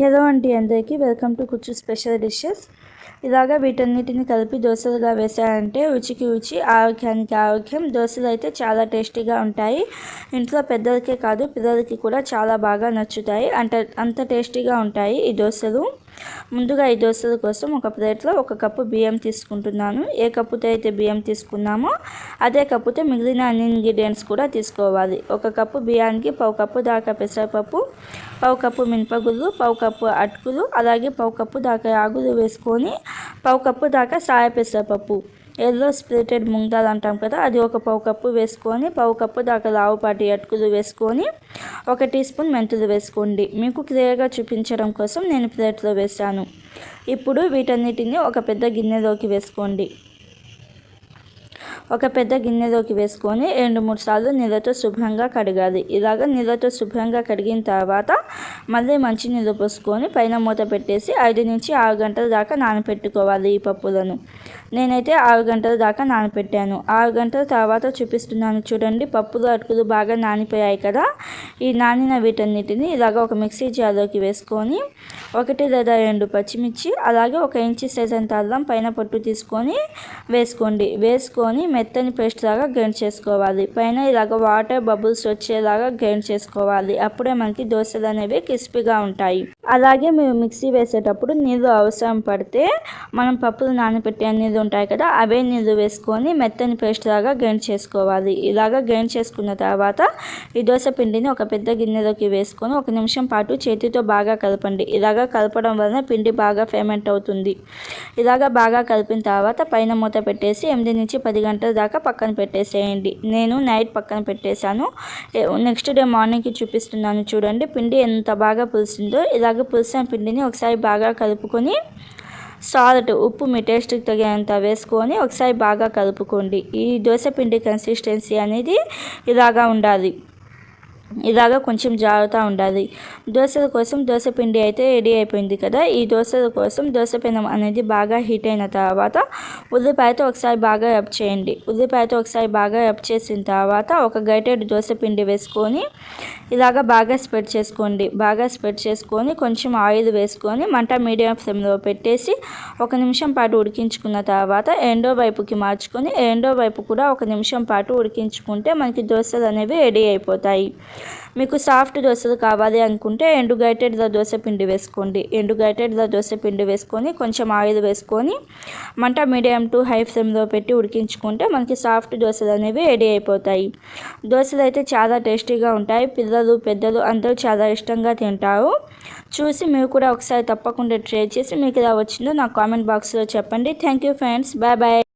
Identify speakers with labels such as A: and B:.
A: Hello అండి అందరికీ. Welcome to కుచ్చు స్పెషల్ డిషెస్. ఇలాగా వీటన్నిటిని కలిపి దోశలుగా వేసారంటే రుచికి రుచి ఆరోగ్యానికి ఆరోగ్యం దోశలు అయితే చాలా టేస్టీగా ఉంటాయి. ఇంట్లో పెద్దలకే కాదు పిల్లలకి కూడా చాలా బాగా నచ్చుతాయి. అంత అంత టేస్టీగా ఉంటాయి ఈ దోశలు. ముందుగా ఈ దోశల కోసం ఒక ప్లేట్లో ఒక కప్పు బియ్యం తీసుకుంటున్నాను. ఏ కప్పుతో అయితే బియ్యం తీసుకున్నామో అదే కప్పుతో మిగిలిన అన్ని ఇంగ్రీడియంట్స్ కూడా తీసుకోవాలి. ఒక కప్పు బియ్యానికి పావు కప్పు దాకా పెసరపప్పు పావు కప్పు మినపగుళ్ళు పావు కప్పు అటుకులు అలాగే పావు కప్పు దాకా ఆగులు వేసుకొని పావు కప్పు దాకా సాయ పెసరపప్పు. ఎల్లో స్ప్లిటెడ్ ముంగాలు అంటాం కదా అది ఒక పావు కప్పు వేసుకొని పావు కప్పు దాకా లావుపాటి అటుకులు వేసుకొని ఒక టీ స్పూన్ మెంతులు వేసుకోండి. మీకు క్లియర్గా చూపించడం కోసం నేను ప్లేట్లో వేసాను ఇప్పుడు వీటన్నిటిని ఒక పెద్ద గిన్నెలోకి వేసుకోండి. ఒక పెద్ద గిన్నెలోకి వేసుకొని రెండు మూడు సార్లు నీళ్ళతో శుభ్రంగా కడగాలి. ఇలాగ నీళ్ళతో శుభ్రంగా కడిగిన తర్వాత మళ్ళీ మంచి నీళ్ళు పోసుకొని పైన మూత పెట్టేసి ఐదు నుంచి ఆరు గంటల దాకా నానపెట్టుకోవాలి ఈ పప్పులను. నేనైతే ఆరు గంటల దాకా నానపెట్టాను. ఆరు గంటల తర్వాత చూపిస్తున్నాను. చూడండి పప్పులు అటుకులు బాగా నానిపోయాయి కదా. ఈ నానిన వీటన్నిటిని ఇలాగ ఒక మిక్సీ జార్లోకి వేసుకొని ఒకటి లేదా రెండు పచ్చిమిర్చి అలాగే ఒక ఇంచి సైజంత అల్లం పైన పొట్టు తీసుకొని వేసుకోండి. వేసుకొని మెత్తని పేస్ట్ లాగా గ్రైండ్ చేసుకోవాలి. పైన ఇలాగ వాటర్ బబుల్స్ వచ్చేలాగా గ్రైండ్ చేసుకోవాలి. అప్పుడే మనకి దోశలు అనేవి క్రిస్పీగా ఉంటాయి. అలాగే మేము మిక్సీ వేసేటప్పుడు నీళ్ళు అవసరం పడితే మనం పప్పులు నానబెట్టే నీళ్ళు ఉంటాయి కదా అవే నీళ్ళు వేసుకొని మెత్తని పేస్ట్ లాగా గ్రైండ్ చేసుకోవాలి. ఇలాగ గ్రైండ్ చేసుకున్న తర్వాత ఈ దోశ పిండిని ఒక పెద్ద గిన్నెలోకి వేసుకొని ఒక నిమిషం పాటు చేతితో బాగా కలపండి. ఇలాగ కలపడం వలన పిండి బాగా ఫేమెంట్ అవుతుంది. ఇలాగ బాగా కలిపిన తర్వాత పైన మూత పెట్టేసి ఎనిమిది నుంచి పది గంటల దాకా పక్కన పెట్టేసేయండి. నేను నైట్ పక్కన పెట్టేశాను. నెక్స్ట్ డే మార్నింగ్కి చూపిస్తున్నాను చూడండి. పిండి ఎంత బాగా పులిసిందో. ఇలాగ పులిసిన పిండిని ఒకసారి బాగా కలుపుకొని సాల్ట్ ఉప్పు మీ టేస్ట్కి తగినంత వేసుకొని ఒకసారి బాగా కలుపుకోండి. ఈ దోశ పిండి కన్సిస్టెన్సీ అనేది ఇలాగా ఉండాలి. ఇలాగా కొంచెం జాగ్రత్త ఉండాలి. దోశల కోసం దోశ పిండి అయితే రెడీ అయిపోయింది కదా. ఈ దోశల కోసం దోశ పెనం అనేది బాగా హీట్ అయిన తర్వాత ఉల్లిపాయతో ఒకసారి బాగా రబ్ చేయండి. ఉల్లిపాయతో ఒకసారి బాగా రబ్ చేసిన తర్వాత ఒక గైటెడ్ దోశ పిండి వేసుకొని ఇలాగా బాగా స్ప్రెడ్ చేసుకోండి. బాగా స్ప్రెడ్ చేసుకొని కొంచెం ఆయిల్ వేసుకొని మంట మీడియం ఫ్లేమ్లో పెట్టేసి ఒక నిమిషం పాటు ఉడికించుకున్న తర్వాత ఎండో వైపుకి మార్చుకొని ఎండో వైపు కూడా ఒక నిమిషం పాటు ఉడికించుకుంటే మనకి దోశలు అనేవి రెడీ అయిపోతాయి. మీకు సాఫ్ట్ దోశలు కావాలి అనుకుంటే ఎండు గైటెడ్ల దోశ పిండి వేసుకోండి. ఎండు గైటెడ్ల దోశ పిండి వేసుకొని కొంచెం ఆయిల్ వేసుకొని మంట మీడియం టు హై ఫ్లేమ్లో పెట్టి ఉడికించుకుంటే మనకి సాఫ్ట్ దోశలు అనేవి రెడీ అయిపోతాయి. దోశలు అయితే చాలా టేస్టీగా ఉంటాయి. పిల్లలు పెద్దలు అందరూ చాలా ఇష్టంగా తింటారు. చూసి మీరు కూడా ఒకసారి తప్పకుండా ట్రై చేసి మీకు ఇలా వచ్చిందో నా కామెంట్ బాక్స్లో చెప్పండి. Thank you friends. Bye bye.